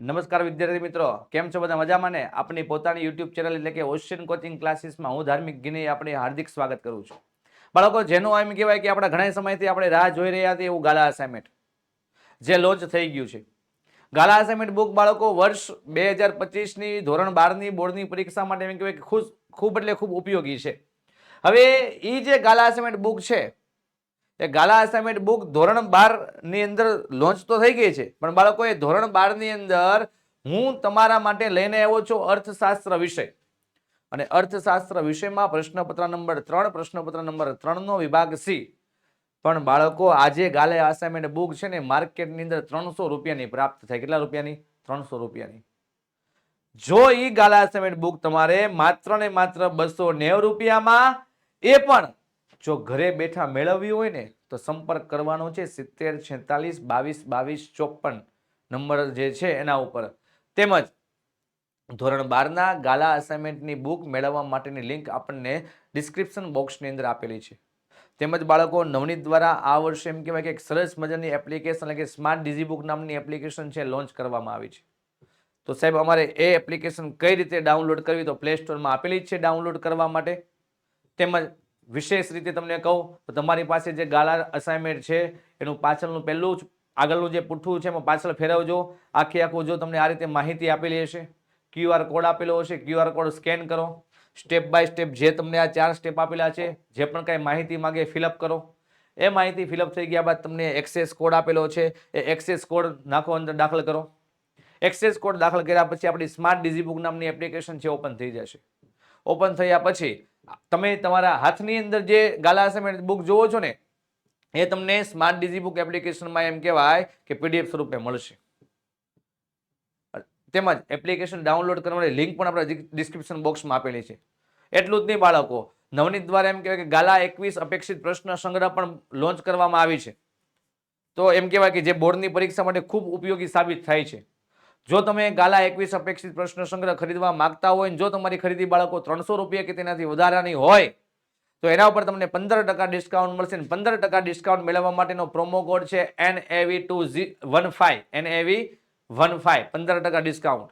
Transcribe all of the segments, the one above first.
નમસ્કાર વિદ્યાર્થી મિત્રો. કેમ છો બધા? મજામાં ને? આપણી પોતાની યુટ્યુબ ચેનલ એટલે કે ઓશિયન કોચિંગ ક્લાસીસમાં હું ધાર્મિક ગિની આપણે હાર્દિક સ્વાગત કરું છું. બાળકો, જેનું એમ કહેવાય કે આપણા ઘણા સમયથી આપણે રાહ જોઈ રહ્યા હતા એવું ગાલા અસાઇનમેન્ટ જે લોન્ચ થઈ ગયું છે. ગાલા અસાઇનમેન્ટ બુક બાળકો વર્ષ બે હજાર પચીસની ધોરણ બારની બોર્ડની પરીક્ષા માટે એમ કહેવાય કે ખૂબ ખૂબ એટલે ખૂબ ઉપયોગી છે. હવે એ જે ગાલા અસાઇનમેન્ટ બુક છે એ ગાલા અસાઇનમેન્ટ બુક ધોરણ બારની અંદર લોન્ચ તો થઈ ગઈ છે, પણ બાળકો એ ધોરણ બારની અંદર હું તમારા માટે લઈને આવ્યો છું અર્થશાસ્ત્ર વિષય. અને અર્થશાસ્ત્ર વિષયમાં પ્રશ્નપત્ર નંબર ત્રણ, પ્રશ્નપત્ર નંબર ત્રણનો વિભાગ સી. પણ બાળકો, આજે ગાલે અસાઇનમેન્ટ બુક છે ને, માર્કેટની અંદર ત્રણસો રૂપિયાની પ્રાપ્ત થાય. કેટલા રૂપિયાની? ત્રણસો રૂપિયાની. જો ઈ ગાલા અસાઇનમેન્ટ બુક તમારે માત્ર ને માત્ર બસો નેવું રૂપિયામાં, એ પણ જો ઘરે બેઠા મેળવવી હોય ને, તો સંપર્ક કરવાનો છે સિત્તેર, છેતાલીસ, બાવીસ બાવીસ, ચોપન નંબર જે છે એના ઉપર. તેમજ ધોરણ બારના ગાલા અસાઇનમેન્ટની બુક મેળવવા માટેની લિંક આપણને ડિસ્ક્રિપ્શન બોક્સની અંદર આપેલી છે. તેમજ બાળકો નવનીત દ્વારા આ વર્ષે એમ કહેવાય કે એક સરસ મજાની એપ્લિકેશન એટલે કે સ્માર્ટ ડીઝી બુક નામની એપ્લિકેશન છે લોન્ચ કરવામાં આવી છે. તો સાહેબ, અમારે એ એપ્લિકેશન કઈ રીતે ડાઉનલોડ કરવી તો પ્લે સ્ટોરમાં આપેલી જ છે ડાઉનલોડ કરવા માટે. તેમજ વિશેષ રીતે તમને કહું, તો તમારી પાસે જે ગાલા અસાઇનમેન્ટ છે, એનું પાછળનું પહેલું જ, આગળનું જે પુઠ્ઠું છે, એમાં પાછળ ફેરવજો. આખી આખું જો તમને આ રીતે માહિતી આપેલી હશે ક્યુઆર કોડ આપેલો હશે ક્યુઆર કોડ સ્કેન કરો. સ્ટેપ બાય સ્ટેપ જે તમને આ ચાર સ્ટેપ આપેલા છે, જે પણ કાંઈ માહિતી માગે ફિલઅપ કરો. એ માહિતી ફિલઅપ થઈ ગયા બાદ તમને એક્સેસ કોડ આપેલો છે, એ એક્સેસ કોડ નાખો અંદર દાખલ કરો. એક્સેસ કોડ દાખલ કર્યા પછી આપણી સ્માર્ટ ડિઝીબુક નામની એપ્લિકેશન છે ઓપન થઈ જશે. ઓપન થયા પછી, તમે તમારા હાથની અંદર જે ગાલા અસાઇનમેન્ટ બુક જોવો છો ને, એ તમને સ્માર્ટ ડીઝી બુક એપ્લિકેશનમાં એમ કહેવાય કે પીડીએફ સ્વરૂપે મળશે. તેમજ એપ્લિકેશન ડાઉનલોડ કરવાની લિંક પણ આપણા ડિસ્ક્રિપ્શન બોક્સમાં આપેલી છે. એટલું જ નહીં, બાળકો, નવનીત દ્વારા એમ કહેવાય કે ગાલા એકવીસ અપેક્ષિત પ્રશ્ન સંગ્રહ પણ લોન્ચ કરવામાં આવી છે. તો એમ કહેવાય કે જે બોર્ડની પરીક્ષા માટે ખૂબ ઉપયોગી સાબિત થાય છે. જો તમે ગાલા એકવીસ અપેક્ષિત પ્રશ્ન સંગ્રહ ખરીદવા માંગતા હોય જો તમારી ખરીદી બાળકો ત્રણસો રૂપિયા કે તેનાથી વધારાની હોય, તો એના ઉપર તમને પંદર ટકા ડિસ્કાઉન્ટ મળશે પંદર ટકા ડિસ્કાઉન્ટ મેળવવા માટેનો પ્રોમો કોડ છે N V two one five N V one five, પંદર ટકા ડિસ્કાઉન્ટ.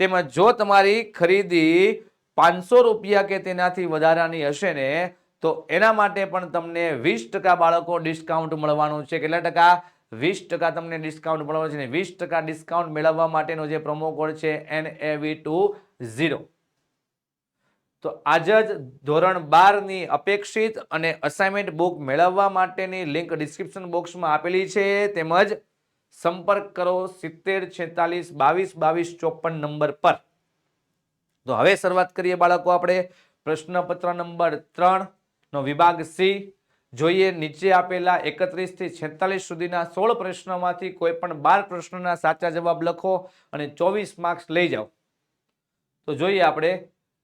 તેમાં જો તમારી ખરીદી પાંચસો રૂપિયા કે તેનાથી વધારાની હશે ને, તો એના માટે પણ તમને વીસ ટકા બાળકો ડિસ્કાઉન્ટ મળવાનું છે. કેટલા ટકા? વીસ ટકા તમને ડિસ્કાઉન્ટ મળવાનું છે વીસ ટકા ડિસ્કાઉન્ટ મેળવવા માટેનો જે પ્રોમો કોડ છે એન એવી ટુ ઝીરો. તો આજ જ ધોરણ બારની અપેક્ષિત અને અસાઇનમેન્ટ બુક મેળવવા માટેની લિંક ડિસ્ક્રિપ્શન બોક્સમાં આપેલી છે. તેમજ સંપર્ક કરો સિત્તેર, છેતાલીસ, બાવીસ બાવીસ, ચોપન નંબર પર. તો હવે શરૂઆત કરીએ બાળકો આપણે. પ્રશ્નપત્ર નંબર ત્રણનો વિભાગ સી. જોઈએ, નીચે આપેલા એકત્રીસથી છેતાલીસ સુધીના સોળ પ્રશ્નોમાંથી કોઈ પણ બાર પ્રશ્નોના સાચા જવાબ લખો અને ચોવીસ માર્ક્સ લઈ જાઓ. તો જોઈએ આપણે,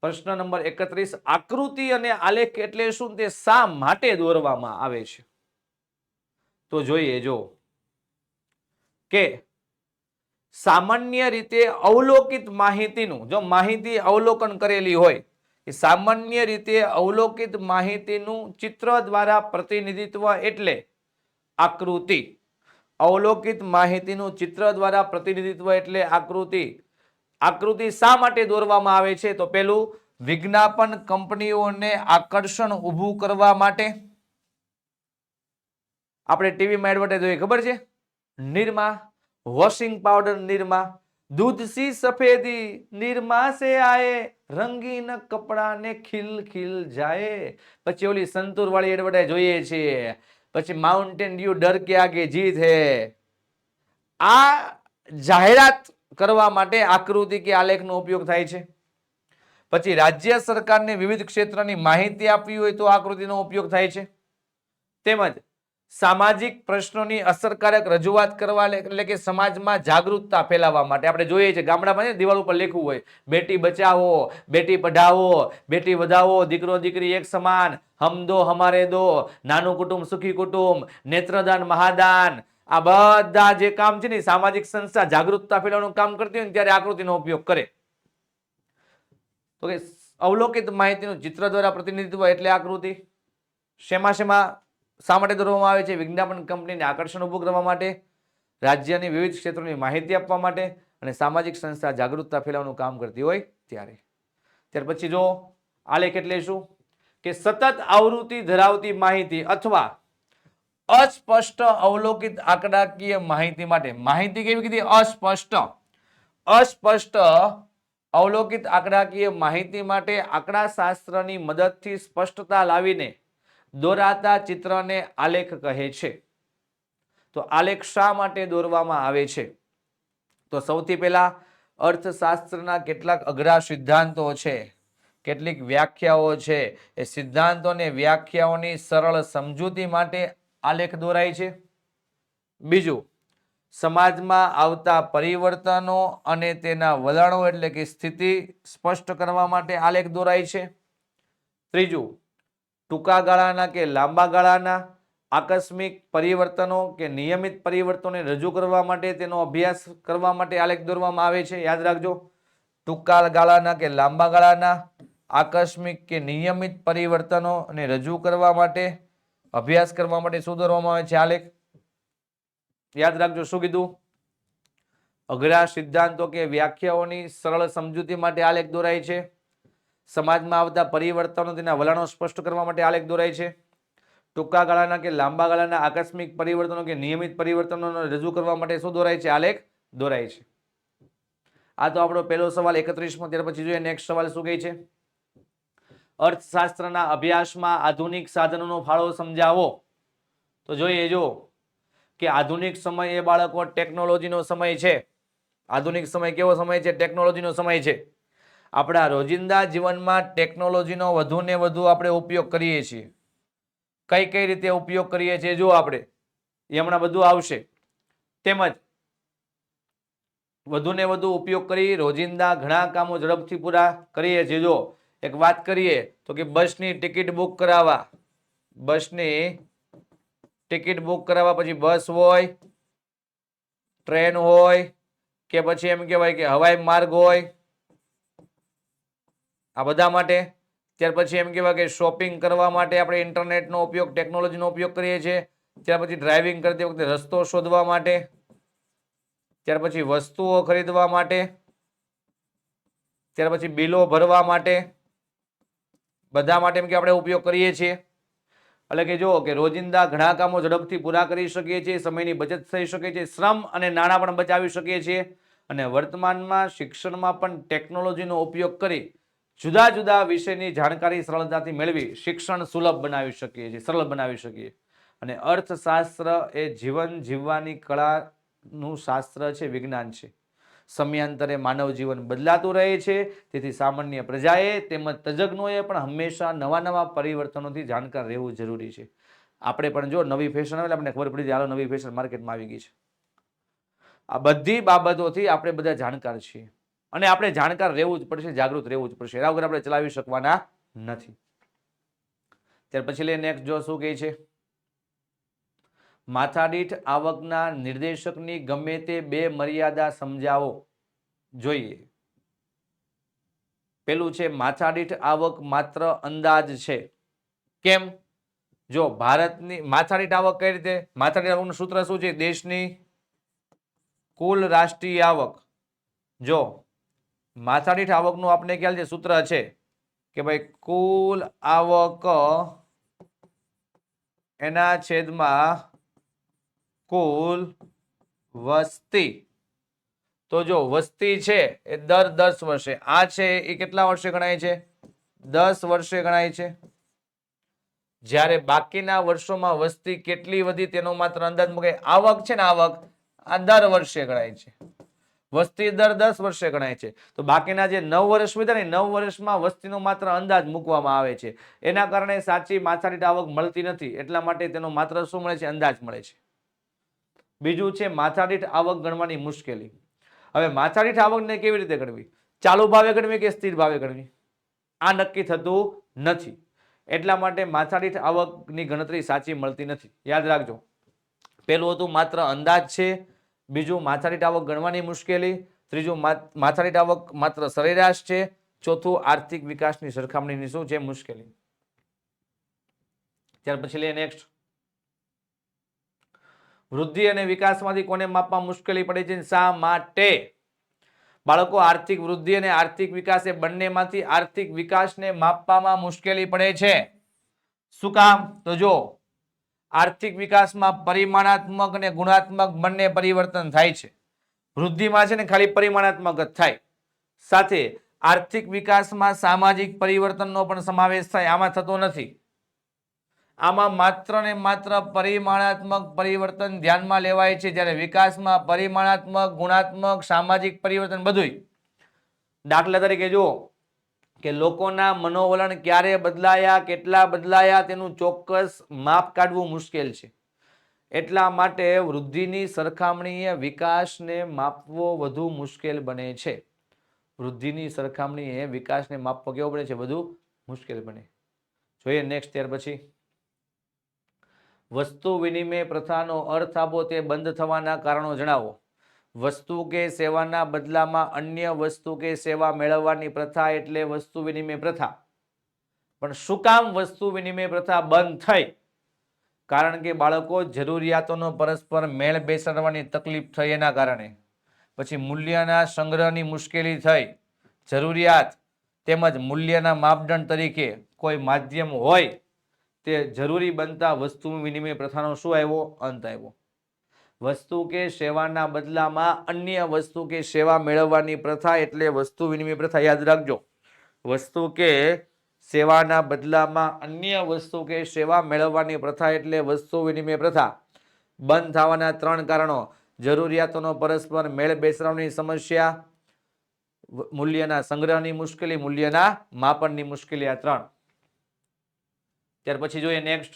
પ્રશ્ન નંબર એકત્રીસ, આકૃતિ અને આલેખ એટલે શું? તે શા માટે દોરવામાં આવે છે? તો જોઈએ, જો. કે સામાન્ય રીતે અવલોકિત માહિતીનું, જો માહિતી અવલોકન કરેલી હોય સામાન્ય રીતે અવલોકિત માહિતીનું ચિત્ર દ્વારા પ્રતિનિધિત્વ એટલે આકૃતિ. અવલોકિત માહિતીનું ચિત્ર દ્વારા પ્રતિનિધિત્વ એટલે આકૃતિ. આકૃતિ શા માટે દોરવામાં આવે છે? તો પેલું, વિજ્ઞાપન કંપનીઓને આકર્ષણ ઊભું કરવા માટે. આપણે ટીવીમાં એડવર્ટાઇઝ જોઈએ ખબર છે? નિરમા વોશિંગ પાવડર નિરમા દૂધ સી સફેદી નિરમા સે આયે. રંગીન કપડાને ખીલ ખીલ જાય. પછી ઓલી સંતુર વાળી એડવર્ટાઇઝ જોઈએ છીએ. પછી માઉન્ટેન ડ્યુ ડર કે આગે જીત હે. આ જાહેરાત કરવા માટે આકૃતિ કે આલેખનો ઉપયોગ થાય છે. પછી રાજ્ય સરકારને વિવિધ ક્ષેત્રની માહિતી આપવી હોય તો આકૃતિનો ઉપયોગ થાય છે. તેમજ સામાજિક પ્રશ્નોની અસરકારક રજૂઆત કરવા એટલે કે સમાજમાં જાગૃતતા ફેલાવવા માટે. આપણે જોઈએ છીએ ગામડામાં દિવાલ ઉપર લેખવું હોય, બેટી બચાવો, બેટી પઢાવો, બેટી વધાવો, દીકરો દીકરી એક સમાન, હમ દો, હમારે દો, નાનું કુટુંબ સુખી કુટુંબ, નેત્રદાન મહાદાન. આ બધા જે કામ છે ને સામાજિક સંસ્થા જાગૃતતા ફેલાવવાનું કામ કરતી હોય ને ત્યારે આકૃતિનો ઉપયોગ કરે. તો કે અવલોકિત માહિતીનું ચિત્ર દ્વારા પ્રતિનિધિત્વ એટલે આકૃતિ. શેમાં શેમાં? શા માટે દોરવામાં આવે છે? વિજ્ઞાપન કંપનીને આકર્ષણ ઊભું કરવા માટે, રાજ્યની વિવિધ ક્ષેત્રોની માહિતી આપવા માટે અને સામાજિક સંસ્થા જાગૃતતા ફેલાવવાનું કામ કરતી હોય ત્યારે. ત્યાર પછી જો આલેખ એટલે શું? કે સતત આવૃત્તિ ધરાવતી માહિતી અથવા અસ્પષ્ટ અવલોકિત આંકડાકીય માહિતી માટે, માહિતી કેવી કીધી? અસ્પષ્ટ. અસ્પષ્ટ અવલોકિત આંકડાકીય માહિતી માટે આંકડાશાસ્ત્રની મદદથી સ્પષ્ટતા લાવીને દોરાતા ચિત્રને આલેખ કહે છે. તો આલેખ શા માટે દોરવામાં આવે છે? તો સૌથી પહેલા અર્થશાસ્ત્રના કેટલાક અઘરા સિદ્ધાંતો છે, કેટલીક વ્યાખ્યાઓ છે. એ સિદ્ધાંતો અને વ્યાખ્યાઓની સરળ સમજૂતી માટે આલેખ દોરાય છે. બીજું, સમાજમાં આવતા પરિવર્તનો અને તેના વલણો એટલે કે સ્થિતિ સ્પષ્ટ કરવા માટે આલેખ દોરાય છે. ત્રીજું ટૂંકા ગાળાના કે લાંબા ગાળાના આકસ્મિક પરિવર્તનો કે નિયમિત પરિવર્તનોને રજૂ કરવા માટે તેનો અભ્યાસ કરવા માટે આલેખ દોરવામાં આવે છે. યાદ રાખજો, ટૂંકા ગાળાના કે લાંબા ગાળાના આકસ્મિક કે નિયમિત પરિવર્તનોને રજૂ કરવા માટે, અભ્યાસ કરવા માટે શું દોરવામાં આવે છે આલેખ? યાદ રાખજો, શું કીધું? અઘરા સિદ્ધાંતો કે વ્યાખ્યાઓની સરળ સમજૂતી માટે આલેખ દોરાય છે. સમાજમાં આવતા પરિવર્તનો તેના વલણો સ્પષ્ટ કરવા માટે આલેખ દોરાય છે. ટૂંકા ગાળાના કે લાંબા ગાળાના આકસ્મિક પરિવર્તનો કે નિયમિત પરિવર્તનોને રજૂ કરવા માટે શું દોરાય છે? આલેખ દોરાય છે. આ તો આપણો પહેલો સવાલ એકત્રીસમો, ત્યાર પછી જોઈએ નેક્સ્ટ સવાલ શું કહે છે? અર્થશાસ્ત્રના અભ્યાસમાં આધુનિક સાધનોનો ફાળો સમજાવો. તો જોઈએ જો કે આધુનિક સમય એ બાળકો ટેકનોલોજીનો સમય છે. આધુનિક સમય કેવો સમય છે? ટેકનોલોજીનો સમય છે. આપણા રોજિંદા જીવનમાં ટેકનોલોજીનો વધુ ને વધુ આપણે ઉપયોગ કરીએ છીએ. કઈ કઈ રીતે ઉપયોગ કરીએ છીએ જો આપણે. એ હમણાં બધું આવશે. તેમજ વધુ ને વધુ ઉપયોગ કરી રોજિંદા ઘણા કામો ઝડપથી પૂરા કરીએ છીએ. જો એક વાત કરીએ તો કે બસની ટિકિટ બુક કરાવવા. બસની ટિકિટ બુક કરાવવા પછી બસ હોય, ટ્રેન હોય, કે પછી એમ કહેવાય કે હવાઈ માર્ગ હોય આ બધા માટે? ત્યાર પછી એમ કહેવાય કે શોપિંગ કરવા માટે આપણે ઇન્ટરનેટનો ઉપયોગ ટેકનોલોજીનો ઉપયોગ કરીએ છીએ. ત્યાર પછી ડ્રાઇવિંગ કરતી વખતે રસ્તો શોધવા માટે. ત્યાર પછી વસ્તુઓ ખરીદવા માટે. ત્યાર પછી બિલો ભરવા માટે. બધા માટે એમ કે આપણે ઉપયોગ કરીએ છીએ. એટલે કે જો કે રોજિંદા ઘણા કામો ઝડપથી પૂરા કરી શકીએ છીએ, સમયની બચત થઈ શકે છે, શ્રમ અને નાણાં પણ બચાવી શકીએ છીએ. અને વર્તમાનમાં શિક્ષણમાં પણ ટેકનોલોજીનો ઉપયોગ કરી જુદા જુદા વિષયની જાણકારી સરળતાથી મેળવી શિક્ષણ સુલભ બનાવી શકીએ છીએ, સરળ બનાવી શકીએ અને અર્થશાસ્ત્ર એ જીવન જીવવાની કળાનું શાસ્ત્ર છે, વિજ્ઞાન છે. સમયાંતરે માનવ જીવન બદલાતું રહે છે, તેથી સામાન્ય પ્રજાએ તેમજ તજજ્ઞોએ પણ હંમેશા નવા નવા પરિવર્તનોથી જાણકાર રહેવું જરૂરી છે. આપણે પણ જો નવી ફેશન આવે આપણને ખબર પડી જાય નવી ફેશન માર્કેટમાં આવી ગઈ છે. આ બધી બાબતોથી આપણે બધા જાણકાર છીએ. અને આપણે જાણકાર રહેવું જ પડશે, જાગૃત રહેવું જ પડશે. એના વગર આપણે ચલાવી શકવાના નથી. ત્યાર પછી લઈને નેક્સ્ટ જો શું કહે છે? માથાદીઠ આવકના નિર્દેશકની ગમે તે બે મર્યાદા સમજાવો. જોઈએ. પેલું છે, માથાદીઠ આવક માત્ર અંદાજ છે. કેમ? જો ભારતની, માથાદીઠ આવક કઈ રીતે? માથાદીઠ આવકનું સૂત્ર શું છે? દેશની કુલ રાષ્ટ્રીય આવક. જો માથાદીઠ આવકનું આપણે ખ્યાલ છે, સૂત્ર છે કે ભાઈ કુલ આવક એના છેદમાં કુલ વસ્તી. તો જો વસ્તી છે એ દર દસ વર્ષે. આ છે એ કેટલા વર્ષે ગણાય છે? દસ વર્ષે ગણાય છે. જ્યારે બાકીના વર્ષોમાં વસ્તી કેટલી વધી તેનો માત્ર અંદાજ મૂકે આવક છે ને આવક, આ દર વર્ષે ગણાય છે. વસ્તી દર દસ વર્ષે ગણાય છે. તો બાકીના જે નવ વર્ષ વીતા ને નવ વર્ષમાં વસ્તીનો માત્ર અંદાજ મૂકવામાં આવે છે. એના કારણે સાચી માથાદીઠ આવક મળતી નથી. એટલા માટે તેનો માત્ર શું મળે છે? અંદાજ મળે છે. બીજું છે માથાદીઠ આવક ગણવાની મુશ્કેલી. હવે માથાદીઠ આવકને કેવી રીતે ગણવી? ચાલુ ભાવે ગણવી કે સ્થિર ભાવે ગણવી? આ નક્કી થતું નથી. એટલા માટે માથાદીઠ આવકની ગણતરી સાચી મળતી નથી. યાદ રાખજો. પેલું હતું માત્ર અંદાજ છે બીજું માથાની આવક ગણવાની મુશ્કેલી, ત્રીજું માથાની આવક માત્ર સરેરાશ છે, ચોથું આર્થિક વિકાસની સરખામણીની શું છે મુશ્કેલી. ત્યાર પછી લઈએ નેક્સ્ટ વૃદ્ધિ અને વિકાસમાંથી કોને માપવા મુશ્કેલી પડે છે શા માટે? બાળકો, આર્થિક વૃદ્ધિ અને આર્થિક વિકાસ એ બંનેમાંથી આર્થિક વિકાસને માપવામાં મુશ્કેલી પડે છે. શું કામ? તો જો આર્થિક વિકાસમાં પરિમાણાત્મક અને ગુણાત્મક બંને પરિવર્તન થાય છે. વૃદ્ધિમાં છે ને ખાલી પરિમાણાત્મક જ થાય. સાથે આર્થિક વિકાસમાં સામાજિક પરિવર્તનનો પણ સમાવેશ થાય, આમાં થતો નથી. આમાં માત્ર ને માત્ર પરિમાણાત્મક પરિવર્તન ધ્યાનમાં લેવાય છે જ્યારે વિકાસમાં પરિમાણાત્મક, ગુણાત્મક, સામાજિક પરિવર્તન બધું દાખલા તરીકે જુઓ કે લોકોના મનોવલણ ક્યારે બદલાયા, કેટલા બદલાયા, તેનું ચોક્કસ માપ કાઢવું મુશ્કેલ છે. એટલા માટે વૃદ્ધિની સરખામણીએ વિકાસને માપવો વધુ મુશ્કેલ બને છે. વૃદ્ધિની સરખામણીએ વિકાસને માપવો કેવો પડે છે? વધુ મુશ્કેલ બને. જોઈએ નેક્સ્ટ ત્યાર પછી. વસ્તુ વિનિમય પ્રથાનો અર્થ આપો તે બંધ થવાના કારણો જણાવો. વસ્તુ કે સેવાના બદલામાં અન્ય વસ્તુ કે સેવા મેળવવાની પ્રથા એટલે વસ્તુ વિનિમય પ્રથા. પણ શું કામ વસ્તુ વિનિમય પ્રથા બંધ થઈ? કારણ કે બાળકો જરૂરિયાતોનો પરસ્પર મેળ બેસાડવાની તકલીફ થઈ એના કારણે. પછી મૂલ્યના સંગ્રહની મુશ્કેલી થઈ. જરૂરિયાત તેમજ મૂલ્યના માપદંડ તરીકે કોઈ માધ્યમ હોય તે જરૂરી બનતા વસ્તુ વિનિમય પ્રથાનો શું આવ્યો? અંત આવ્યો. વસ્તુ કે સેવાના બદલામાં અન્ય વસ્તુ કે સેવા મેળવવાની પ્રથા એટલે વસ્તુ વિનિમય પ્રથા, યાદ રાખજો. વસ્તુ કે સેવાના બદલામાં અન્ય વસ્તુ કે સેવા મેળવવાની પ્રથા એટલે વસ્તુ વિનિમય પ્રથા. બંધ થવાના ત્રણ કારણો. જરૂરિયાતોનો પરસ્પર મેળ બેસરાવની સમસ્યા મૂલ્યના સંગ્રહની મુશ્કેલી, મૂલ્યના માપનની મુશ્કેલી આ ત્રણ. ત્યાર પછી જોઈએ નેક્સ્ટ.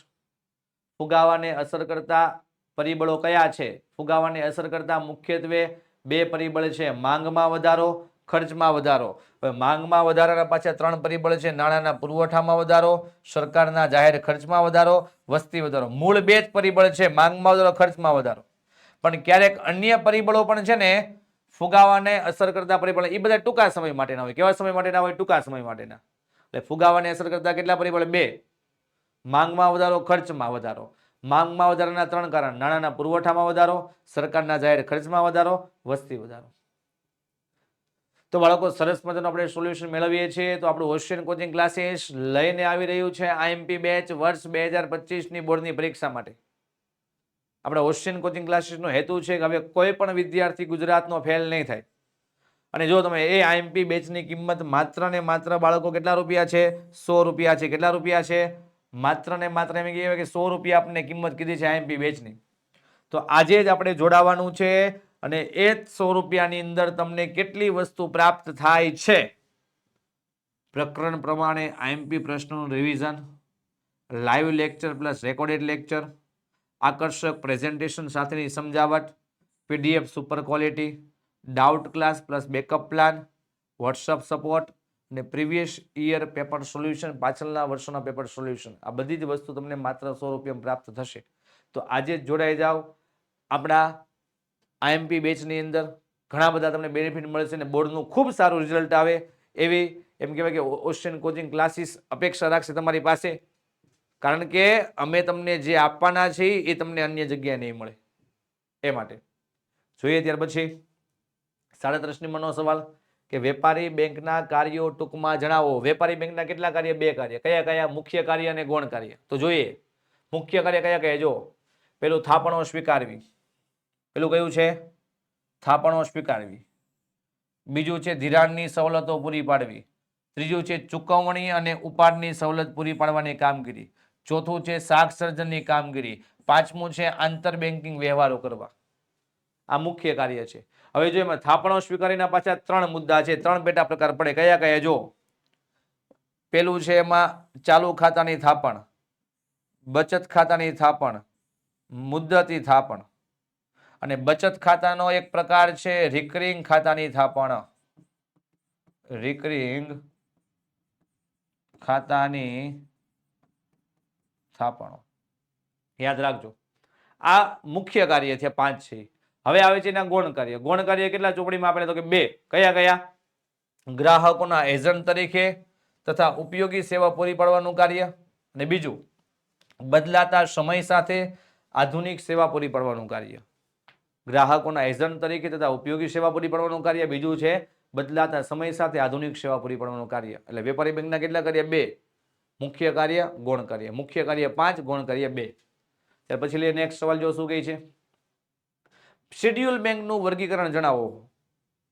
ફુગાવાને અસર કરતા પરિબળો કયા છે? ફુગાવાને અસર કરતા મુખ્યત્વે બે પરિબળ છે. માંગમાં વધારો, ખર્ચમાં વધારો. માંગમાં વધારાના પાછા ત્રણ પરિબળ છે. નાણાંના પુરવઠામાં વધારો, સરકારના જાહેર ખર્ચમાં વધારો, વસ્તી વધારો. મૂળ બે જ પરિબળ છે. માંગમાં વધારો, ખર્ચમાં વધારો. પણ ક્યારેક અન્ય પરિબળો પણ છે ને, ફુગાવાને અસર કરતા પરિબળ એ બધા ટૂંકા સમય માટેના હોય. કેવા સમય માટેના હોય? ટૂંકા સમય માટેના. એટલે ફુગાવાને અસર કરતા કેટલા પરિબળ? બે. માંગમાં વધારો, ખર્ચમાં વધારો. માંગમાં વધારાના ત્રણ કારણ. નાણાંના પુરવઠામાં વધારો, સરકારના જાહેર ખર્ચમાં વધારો, વસ્તી વધારો. તો બાળકો, સરસ મજાનું આપણે સોલ્યુશન મેળવીએ છીએ. તો આપણું ઓશિયન કોચિંગ ક્લાસીસ લઈને આવી રહ્યું છે આઈએમપી બેચ વર્ષ બે હજાર પચીસની બોર્ડની પરીક્ષા માટે. આપણા ઓશિયન કોચિંગ ક્લાસીસનો હેતુ છે કે હવે કોઈ પણ વિદ્યાર્થી ગુજરાતનો ફેલ નહીં થાય. અને જો તમે એ આઈએમપી બેચની કિંમત માત્ર ને માત્ર બાળકો કેટલા રૂપિયા છે? સો રૂપિયા છે. કેટલા રૂપિયા છે? માત્ર ને માત્ર એમ કહેવાય કે સો રૂપિયા આપણને કિંમત કીધી છે આઈએમપી બેચની. તો આજે જ આપણે જોડાવાનું છે અને એ જ સો રૂપિયાની અંદર તમને કેટલી વસ્તુ પ્રાપ્ત થાય છે? પ્રકરણ પ્રમાણે આઈએમપી પ્રશ્નોનું revision live lecture plus recorded lecture આકર્ષક પ્રેઝન્ટેશન સાથેની સમજાવટ PDF super quality doubt class plus backup plan WhatsApp support અને પ્રીવિયસ ઇયર પેપર સોલ્યુશન પાછળના વર્ષોના પેપર સોલ્યુશન આ બધી જ વસ્તુ તમને માત્ર સો રૂપિયામાં પ્રાપ્ત થશે. તો આજે જોડાઈ જાઓ. આપણા આઈએમપી બેચની અંદર ઘણા બધા તમને બેનિફિટ મળશે અને બોર્ડનું ખૂબ સારું રિઝલ્ટ આવે. એવી એમ કહેવાય કે ઓશિયન કોચિંગ ક્લાસીસ અપેક્ષા રાખશે તમારી પાસે. કારણ કે અમે તમને જે આપવાના છીએ એ તમને અન્ય જગ્યાએ નહીં મળે. એ માટે. જોઈએ ત્યાર પછી. સાડત્રીસ મનો સવાલ. કે વેપારી બેંકના કાર્યો ટૂંકમાં જણાવો. વેપારી બેંકના કેટલા કાર્ય? બે કાર્ય. કયા કયા? મુખ્ય કાર્ય અને ગૌણ કાર્ય. તો જોઈએ. મુખ્ય કાર્ય કયા કયા? જો. પેલું થાપણો સ્વીકારવી. પેલું કયું છે? થાપણો સ્વીકારવી. બીજું છે ધિરાણની સવલતો પૂરી પાડવી. ત્રીજું છે ચૂકવણી અને ઉપાડની સવલત પૂરી પાડવાની કામગીરી. ચોથું છે શાક સર્જનની કામગીરી. પાંચમું છે આંતર બેન્કિંગ વ્યવહારો કરવા. આ મુખ્ય કાર્ય છે. હવે જો એમાં થાપણો સ્વીકારીના પાછા ત્રણ મુદ્દા છે, ત્રણ પેટા પ્રકાર પડે. કયા કયા? જો પેલું છે એમાં ચાલુ ખાતાની થાપણ, બચત ખાતાની થાપણ, મુદ્દતી થાપણ. અને બચત ખાતાનો એક પ્રકાર છે રિકરિંગ ખાતાની થાપણ. રિકરિંગ ખાતાની થાપણો. યાદ રાખજો. આ મુખ્ય કાર્ય છે, પાંચ છે. હવે આવે છે એના ગૌણ કાર્ય. ગૌણ કાર્ય કેટલા ચોપડીમાં આપેલા તો કે બે. કયા કયા? ગ્રાહકોના એજન્ટ તરીકે તથા ઉપયોગી સેવા પૂરી પાડવાનું કાર્ય. અને બીજું, બદલાતા સમય સાથે આધુનિક સેવા પૂરી પાડવાનું કાર્ય. ગ્રાહકોના એજન્ટ તરીકે તથા ઉપયોગી સેવા પૂરી પાડવાનું કાર્ય. બીજું છે, બદલાતા સમય સાથે આધુનિક સેવા પૂરી પાડવાનું કાર્ય. એટલે વેપારી બેંકના કેટલા કાર્ય? બે. મુખ્ય કાર્ય, ગૌણ કાર્ય. મુખ્ય કાર્ય પાંચ, ગૌણ કાર્ય બે. ત્યાર પછી લઈએ નેક્સ્ટ સવાલ, જો શું કહે છે? શેડ્યુલ બેંકનું વર્ગીકરણ જણાવો.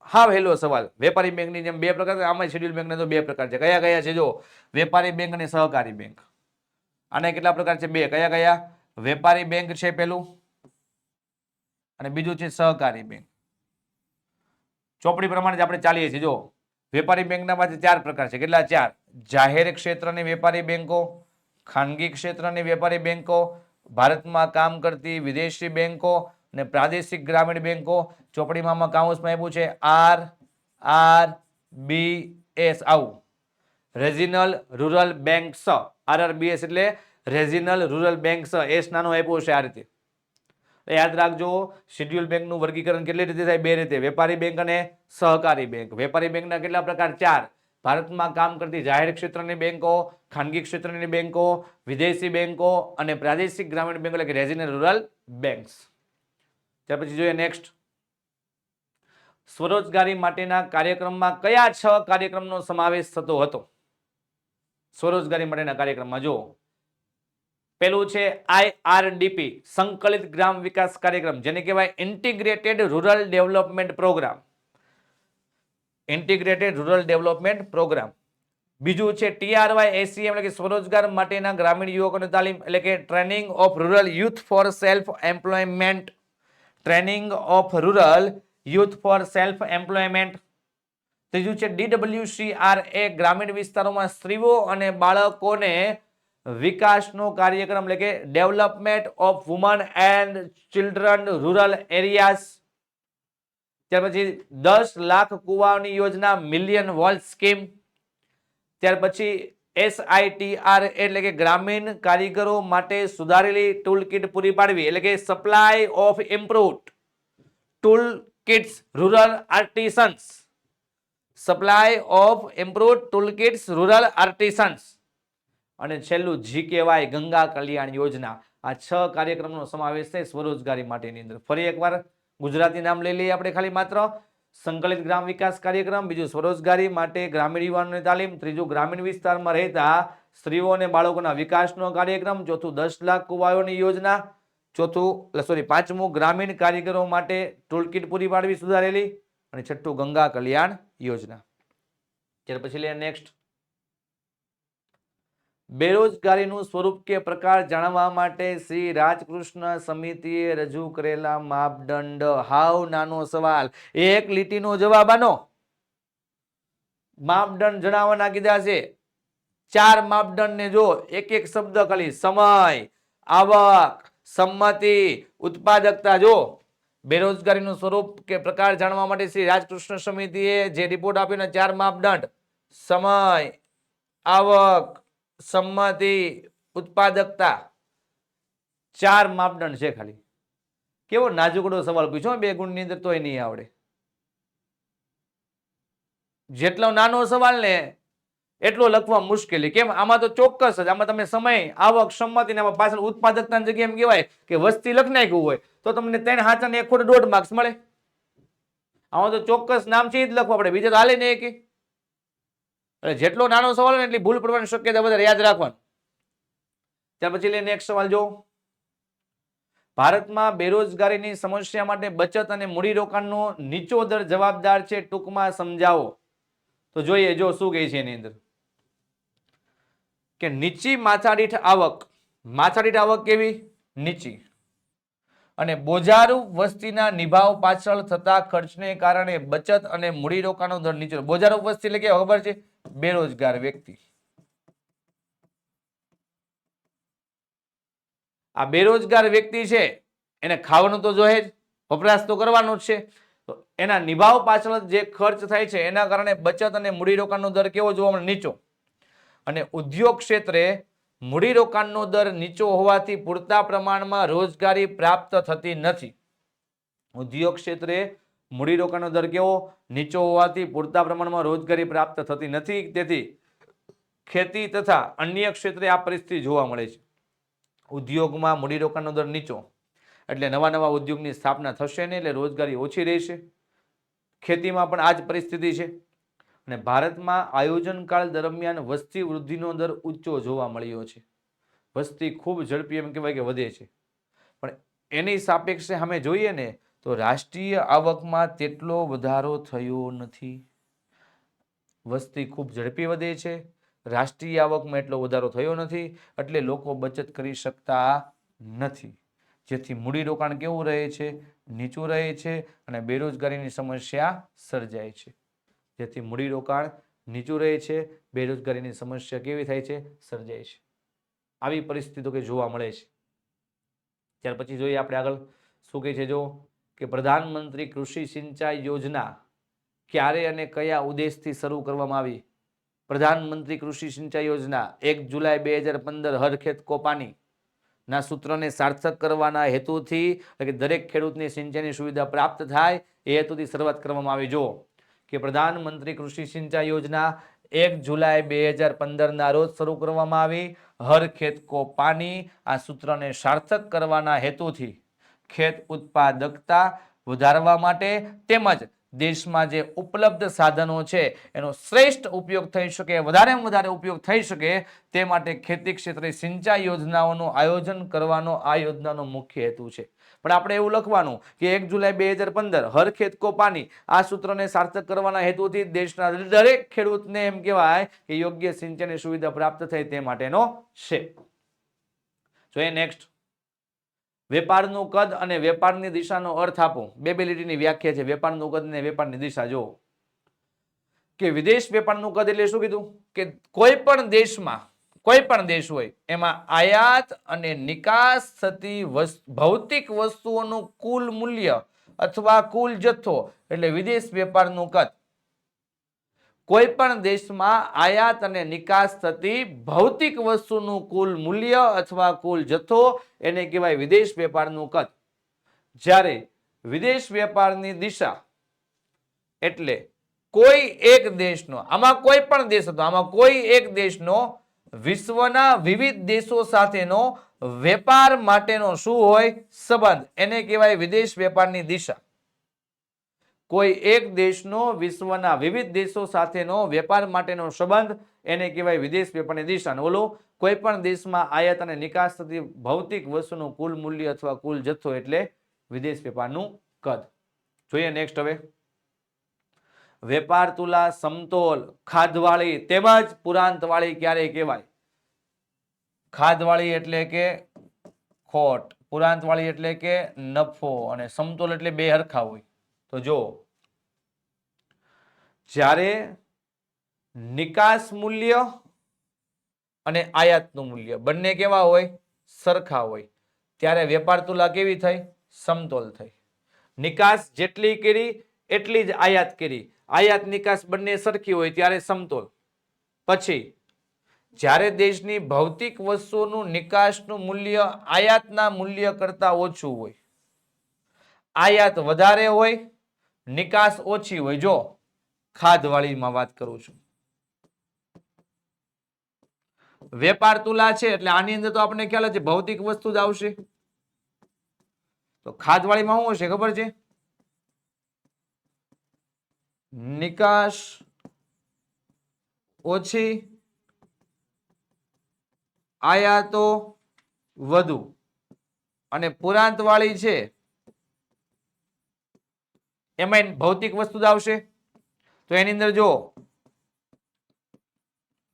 હા, વહેલો સવાલ. વેપારી બેંકની જેમ બે પ્રકાર આમાં શેડ્યુલ બેંકને તો બે પ્રકાર છે. કયા કયા છે? જો, વેપારી બેંક અને સહકારી બેંક. આના કેટલા પ્રકાર છે? બે. કયા કયા? વેપારી બેંક છે પેલું. અને બીજું છે સહકારી બેંક. ચોપડી પ્રમાણે જ આપણે ચાલીએ છીએ. જો, વેપારી બેંકના પાસે ચાર પ્રકાર છે. કેટલા? ચાર. જાહેર ક્ષેત્રની વેપારી બેંકો, ખાનગી ક્ષેત્રની વેપારી બેંકો, ભારતમાં કામ કરતી વિદેશી બેંકો અને પ્રાદેશિક ગ્રામીણ બેંકો ચોપડીમાં કાઉન્સમાં આપ્યું છે આર આર, બી, એસ. આવું. રેજિનલ રૂરલ બેંક્સ આરઆરબીએસ એટલે રેજિનલ રૂરલ બેંક્સ એસ નાનો આપ્યો છે આ રીતે. યાદ રાખજો, શેડ્યુલ બેંકનું વર્ગીકરણ કેટલી રીતે થાય? બે રીતે. વેપારી બેંક અને સહકારી બેંક. વેપારી બેંકના કેટલા પ્રકાર? ચાર. ભારતમાં કામ કરતી જાહેર ક્ષેત્રની બેંકો, ખાનગી ક્ષેત્રની બેંકો, વિદેશી બેંકો અને પ્રાદેશિક ગ્રામીણ બેંકો એટલે કે રેજિનલ રૂરલ બેંક્સ. ત્યાર પછી જોઈએ નેક્સ્ટ સ્વરોજગારી માટેના કાર્યક્રમમાં કયા છ કાર્યક્રમનો સમાવેશ થતો હતો? સ્વરોજગારી માટેના કાર્યક્રમમાં જો પેલું છે આઈઆરડીપી સંકલિત ગ્રામ વિકાસ કાર્યક્રમ, જેને કહેવાય integrated rural development program integrated rural development program બીજું છે ટીઆરવાય એસીએમ એટલે કે સ્વરોજગાર માટેના ગ્રામીણ યુવકોની તાલીમ, એટલે કે training of rural youth for self employment training of rural youth for self employment ત્રીજું છે ડીડબ્લ્યુસીઆરએ ગ્રામીણ વિસ્તારોમાં સ્ત્રીઓ અને બાળકોને વિકાસનો કાર્યક્રમ, એટલે કે development of women and children rural areas ત્યાર પછી દસ લાખ કુવાની યોજના મિલિયન વોલ સ્કીમ ત્યાર પછી એસઆઈટીઆર એટલે કે ગ્રામીણ કારીગરો માટે સુધારેલી ટૂલ કિટ પૂરી પાડવી, એટલે કે supply of improved tool kits rural artisans supply of improved tool kits rural artisans અને છેલ્લું જી કેવાય ગંગા કલ્યાણ યોજના. આ છ કાર્યક્રમનો સમાવેશ થાય સ્વરોજગારી માટેની અંદર. ફરી એકવાર ગુજરાતી નામ લઈ લઈએ આપણે ખાલી માત્ર. સંકલિત ગ્રામ વિકાસ કાર્યક્રમ, બીજું સ્વરોજગારી માટે ગ્રામીણ યુવાનોની તાલીમ, ત્રીજું ગ્રામીણ વિસ્તારમાં રહેતા સ્ત્રીઓ અને બાળકોના વિકાસનો કાર્યક્રમ, ચોથું દસ લાખ કુવાઓની યોજના, ચોથું સોરી, પાંચમું ગ્રામીણ કારીગરો માટે ટૂલકીટ પૂરી પાડવી સુધારેલી, અને છઠ્ઠું ગંગા કલ્યાણ યોજના. ત્યાર પછી લે, નેક્સ્ટ. બેરોજગારીનું સ્વરૂપ કે પ્રકાર જાણવા માટે શ્રી રાજકૃષ્ણ સમિતિએ રજૂ કરેલા માપદંડ. હાવ નાનો સવાલ. એક લીટીનો જવાબ આનો. માપદંડ જણાવવાના કીધા છે. ચાર માપદંડ ને જો એક એક શબ્દ ખાલી. સમય, આવક, સંમતિ, ઉત્પાદકતા જો. બેરોજગારીનું સ્વરૂપ કે પ્રકાર જાણવા માટે શ્રી રાજકૃષ્ણ સમિતિએ જે રિપોર્ટ આપ્યો ચાર માપદંડ. સમય, આવક સંમતિ ઉત્પાદકતા ચાર માપદંડ છે ખાલી. કેવો નાજુકડો સવાલ પૂછો બે ગુણની અંદર તોય નહીં આવડે. જેટલો નાનો સવાલ ને એટલો લખવા મુશ્કેલી. કેમ? આમાં તો ચોક્કસ જ, આમાં તમે સમય, આવક, સંમતિ આમાં પાછળ ઉત્પાદકતાની જગ્યાએ એમ કહેવાય કે વસ્તી લખી નાખ્યું હોય, તો તમને ત્રણ હાચા ને એક ખોટો દોઢ માર્ક્સ મળે. આમાં તો ચોક્કસ નામ છે એ જ લખવા પડે. બીજા તો હાલે નહીં કે એટલે જેટલો નાનો સવાલ હોય એટલી ભૂલ પડવાની શક્યતા વધારે. યાદ રાખવાનું. ત્યાર પછી લઈને નેક્સ્ટ સવાલ જો ભારતમાં બેરોજગારીની સમસ્યા માટે બચત અને મૂડીરોકાણનો નીચો દર જવાબદાર છે ટૂંકમાં સમજાવો. તો જોઈએ, જો શું કહે છે એની અંદર. કે નીચી માથાદીઠ આવક. માથાદીઠ આવક કેવી? નીચી. અને બોજારુ વસ્તીના નિભાવ પાછળ થતા ખર્ચને કારણે બચત અને મૂડીરોકાણનો દર નીચો બોજારુ વસ્તી એટલે કે ખબર છે? બેરોજગાર વ્યક્તિ. આ બેરોજગાર વ્યક્તિ છે, એને ખાવાનું તો જોઈએ જ, વપરાશ તો કરવાનો જ છે. તો એના નિભાવ પાછળ જે ખર્ચ થાય છે, એના કારણે બચત અને મૂડીરોકાણનો દર કેવો જોવા મળે? નીચો. અને ઉદ્યોગ ક્ષેત્રે મૂડીરોકાણનો દર નીચો હોવાથી પૂરતા પ્રમાણમાં રોજગારી પ્રાપ્ત થતી નથી. ઉદ્યોગ ક્ષેત્રે મૂડીરોકાણનો દર કેવો? નીચો હોવાથી પૂરતા પ્રમાણમાં રોજગારી પ્રાપ્ત થતી નથી. તેથી ખેતી તથા અન્ય ક્ષેત્રે આ પરિસ્થિતિ જોવા મળે છે. ઉદ્યોગમાં મૂડીરોકાણનો દર નીચો. એટલે નવા નવા ઉદ્યોગની સ્થાપના થશે નહીં એટલે રોજગારી ઓછી રહેશે. ખેતીમાં પણ આ જ પરિસ્થિતિ છે. અને ભારતમાં આયોજનકાળ દરમિયાન વસ્તી વૃદ્ધિનો દર ઊંચો જોવા મળ્યો છે. વસ્તી ખૂબ ઝડપી એમ કહેવાય કે વધે છે. પણ એની સાપેક્ષે અમે જોઈએ ને, તો રાષ્ટ્રીય આવકમાં તેટલો વધારો થયો નથી. વસ્તી ખૂબ ઝડપી વધે છે. રાષ્ટ્રીય આવકમાં એટલો વધારો થયો નથી, એટલે લોકો બચત કરી શકતા નથી. જેથી મૂડીરોકાણ કેવું રહે છે? નીચું રહે છે અને બેરોજગારીની સમસ્યા સર્જાય છે. જેથી મૂડીરોકાણ નીચું રહે છે, બેરોજગારીની સમસ્યા કેવી થાય છે, સર્જાય છે. આવી પરિસ્થિતિઓ કે જોવા મળે છે. ત્યાર પછી જોઈએ આપણે આગળ શું કહે છે જો કે પ્રધાનમંત્રી કૃષિ સિંચાઈ યોજના ક્યારે અને કયા ઉદ્દેશથી શરૂ કરવામાં આવી? પ્રધાનમંત્રી કૃષિ સિંચાઈ યોજના એક જુલાઈ બે હજાર પંદર હર ખેત કો પાણી ના સૂત્રને સાર્થક કરવાના હેતુથી, એટલે કે દરેક ખેડૂતને સિંચાઈની સુવિધા પ્રાપ્ત થાય, એ હેતુથી શરૂઆત કરવામાં આવી. જો કે પ્રધાનમંત્રી કૃષિ સિંચાઈ યોજના એક જુલાઈ બે હજાર પંદરના રોજ શરૂ કરવામાં આવી. હર ખેત કો પાણી આ સૂત્રને સાર્થક કરવાના હેતુથી ખેત ઉત્પાદકતા વધારવા માટે તેમજ દેશમાં જે ઉપલબ્ધ સાધનો છે એનો શ્રેષ્ઠ ઉપયોગ થઈ શકે વધારેમાં વધારે ઉપયોગ થઈ શકે તે માટે ખેતી ક્ષેત્રે સિંચાઈ યોજનાઓનું આયોજન કરવાનો આ યોજનાનો મુખ્ય હેતુ છે. પણ આપણે એવું લખવાનું કે એક જુલાઈ બે હજાર પંદર હર ખેત કો પાણી આ સૂત્રને સાર્થક કરવાના હેતુથી દેશના દરેક ખેડૂતને એમ કહેવાય કે યોગ્ય સિંચાઈની સુવિધા પ્રાપ્ત થાય તે માટેનો છે જોઈએ નેક્સ્ટ વેપારનું કદ અને વેપારની દિશાનો અર્થ આપો. બે બે લીટીની વ્યાખ્યા છે. વેપારનું કદ અને વેપારની દિશા. જો કે વિદેશ વેપારનું કદ એટલે શું કીધું? કે કોઈ પણ દેશમાં કોઈ પણ દેશ હોય, એમાં આયાત અને નિકાસ થતી ભૌતિક વસ્તુઓનું કુલ મૂલ્ય અથવા કુલ જથ્થો એટલે વિદેશ વેપારનું કદ. કોઈ પણ દેશમાં આયાત અને નિકાસ થતી ભૌતિક વસ્તુનું કુલ મૂલ્ય અથવા કુલ જથ્થો એને કહેવાય વિદેશ વેપારનું કદ. જ્યારે વિદેશ વેપારની દિશા એટલે કોઈ એક દેશનો, આમાં કોઈ પણ દેશ હતો, આમાં કોઈ એક દેશનો વિશ્વના વિવિધ દેશો સાથેનો વેપાર માટેનો શું હોય સંબંધ? એને કહેવાય વિદેશ વેપારની દિશા. કોઈ એક દેશનો વિશ્વના વિવિધ દેશો સાથેનો વેપાર માટેનો સંબંધ એને કહેવાય વિદેશ વેપારની દિશા. ઓલો, કોઈ પણ દેશમાં આયાત અને નિકાસ થતી ભૌતિક વસ્તુનું કુલ મૂલ્ય અથવા કુલ જથ્થો એટલે વિદેશ વેપારનું કદ. જોઈએ નેક્સ્ટ હવે. વેપાર તુલા, સમતોલ, ખાધવાળી તેમજ પુરાંતવાળી ક્યારે કહેવાય? ખાધવાળી એટલે કે ખોટ, પુરાંતવાળી એટલે કે નફો અને સમતોલ એટલે બે હરખા હોય. તો જો જ્યારે નિકાસ મૂલ્ય અને આયાતનું મૂલ્ય બંને કેવા હોય? સરખા હોય. ત્યારે વેપાર તુલા કેવી થઈ? સમતોલ થઈ. નિકાસ જેટલી કરી, એટલી જ આયાત કરી. આયાત નિકાસ બંને સરખી હોય ત્યારે સમતોલ. પછી, જ્યારે દેશની ભૌતિક વસ્તુઓનું નિકાસનું મૂલ્ય આયાતના મૂલ્ય કરતા ઓછું હોય. આયાત વધારે હોય, નિકાસ ઓછી હોય. જો ખાધવાળીમાં વાત કરું છું. વેપાર તુલા છે એટલે આની અંદર તો આપણને ખ્યાલ છે, ભૌતિક વસ્તુ જ આવશે. તો ખાધવાળીમાં શું હશે ખબર છે? નિકાસ ઓછી, આયાતો વધુ. અને પુરાંતવાળી છે એમાં ભૌતિક વસ્તુ જ આવશે. તો એની અંદર જો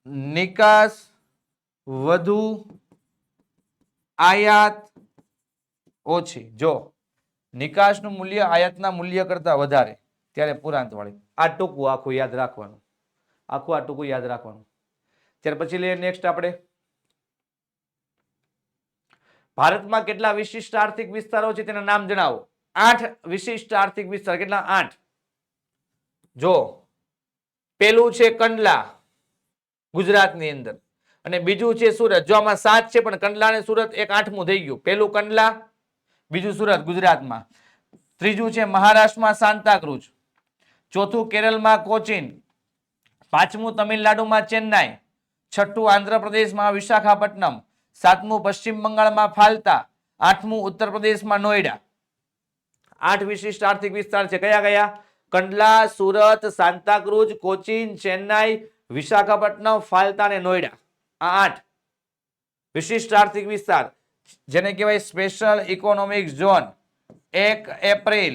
નિકાસ વધુ, આયાત ઓછી. જો નિકાસનું મૂલ્ય આયાતના મૂલ્ય કરતા વધારે. ત્યારે પુરાંતવાળી આ ટૂંકું, આખું યાદ રાખવાનું. આખું આ ટૂંકું યાદ રાખવાનું. ત્યાર પછી લઈએ નેક્સ્ટ આપણે. ભારતમાં કેટલા વિશિષ્ટ આર્થિક વિસ્તારો છે તેના નામ જણાવો. આઠ વિશિષ્ટ આર્થિક વિસ્તાર, કેટલા? આઠ. જો, પેલું છે કંડલા, ગુજરાતની અંદર. અને બીજું છે સુરત. જો આમાં સાત છે, પણ કંડલા અને સુરત એક આઠમું થઈ ગયું. પેલું કંડલા, બીજું સુરત ગુજરાતમાં. ત્રીજું છે મહારાષ્ટ્રમાં સાંતાક્રુઝ. ચોથું કેરળમાં કોચીન, પાંચમું તમિલનાડુમાં ચેન્નાઈ, છઠ્ઠું આંધ્રપ્રદેશમાં વિશાખાપટ્ટનમ, સાતમું પશ્ચિમ બંગાળમાં ફાલતા, આઠમું ઉત્તર પ્રદેશમાં નોઈડા. આઠ વિશિષ્ટ આર્થિક વિસ્તાર છે. કયા કયા? કંડલા, સુરત, સાંતાક્રુઝ, કોચીન, ચેન્નાઈ, વિશાખાપટ્ટનમ, ફાલતા અને નોઈડા. આ આઠ વિશિષ્ટ આર્થિક વિસ્તાર. જેને કહેવાય સ્પેશિયલ ઇકોનોમિક ઝોન એક એપ્રિલ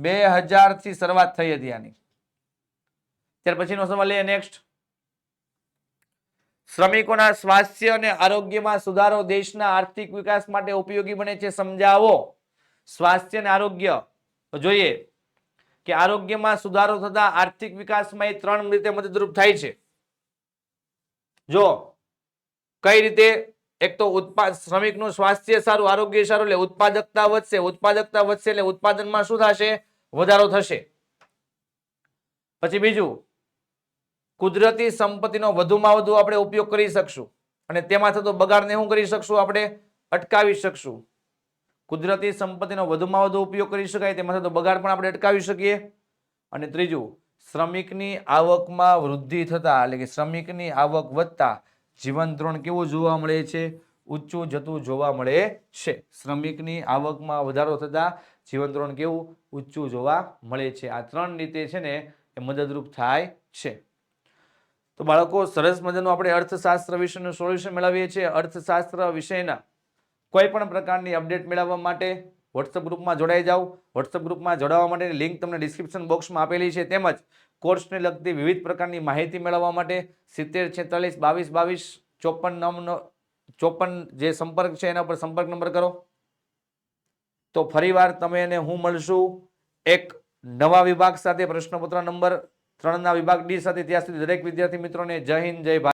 બે હજારથી શરૂઆત થઈ હતી આની. ત્યાર પછીનો સવાલ લઈએ નેક્સ્ટ શ્રમિકોના સ્વાસ્થ્ય અને આરોગ્યમાં સુધારો દેશના આર્થિક વિકાસ માટે ઉપયોગી બને છે સમજાવો. સ્વાસ્થ્ય અને આરોગ્ય. જોઈએ કે આરોગ્યમાં સુધારો થતા આર્થિક વિકાસમાં એ ત્રણ રીતે મદદરૂપ થાય છે. જો કઈ રીતે એક તો ઉત્પાદ, શ્રમિકનું સ્વાસ્થ્ય સારું, આરોગ્ય સારું, એટલે ઉત્પાદકતા વધશે. ઉત્પાદકતા વધશે એટલે ઉત્પાદનમાં શું થશે? વધારો થશે. પછી બીજું, કુદરતી સંપત્તિનો વધુમાં વધુ આપણે ઉપયોગ કરી શકશું. અને તેમાં થતો બગાડને શું કરી શકશું આપણે? અટકાવી શકશું. કુદરતી સંપત્તિનો વધુમાં વધુ ઉપયોગ કરી શકાય તેમાં થતો બગાડ પણ આપણે અટકાવી શકીએ. અને ત્રીજું, શ્રમિકની આવકમાં વૃદ્ધિ થતા, એટલે કે શ્રમિકની આવક વધતા જીવન ધોરણ કેવું જોવા મળે છે? ઊંચું જતું જોવા મળે છે. શ્રમિકની આવકમાં વધારો થતાં જીવન ધોરણ કેવું ઊંચું જોવા મળે છે. આ ત્રણ રીતે છે ને એ મદદરૂપ થાય છે. તો બાળકો, સરસ મજાનું આપણે અર્થશાસ્ત્ર વિષયનું સોલ્યુશન મેળવીએ છીએ. અર્થશાસ્ત્ર વિષયના કોઈ પણ પ્રકારની અપડેટ મેળવવા માટે વોટ્સઅપ ગ્રુપમાં જોડાઈ જાઓ. વોટ્સઅપ ગ્રુપમાં જોડાવા માટેની લિંક તમને ડિસ્ક્રિપ્શન બોક્સમાં આપેલી છે. તેમજ કોર્સને લગતી વિવિધ પ્રકારની માહિતી મેળવવા માટે સિત્તેર, છેતાલીસ, બાવીસ બાવીસ, ચોપન નમનો ચોપન જે સંપર્ક છે એના પર સંપર્ક નંબર કરો. તો ફરીવાર તમે અને હું મળશું. એક નવા વિભાગ સાથે પ્રશ્નપત્ર નંબર ત્રણના વિભાગ ડી સાથે ત્યાં સુધી દરેક વિદ્યાર્થી મિત્રોને જય હિન્દ, જય ભારત.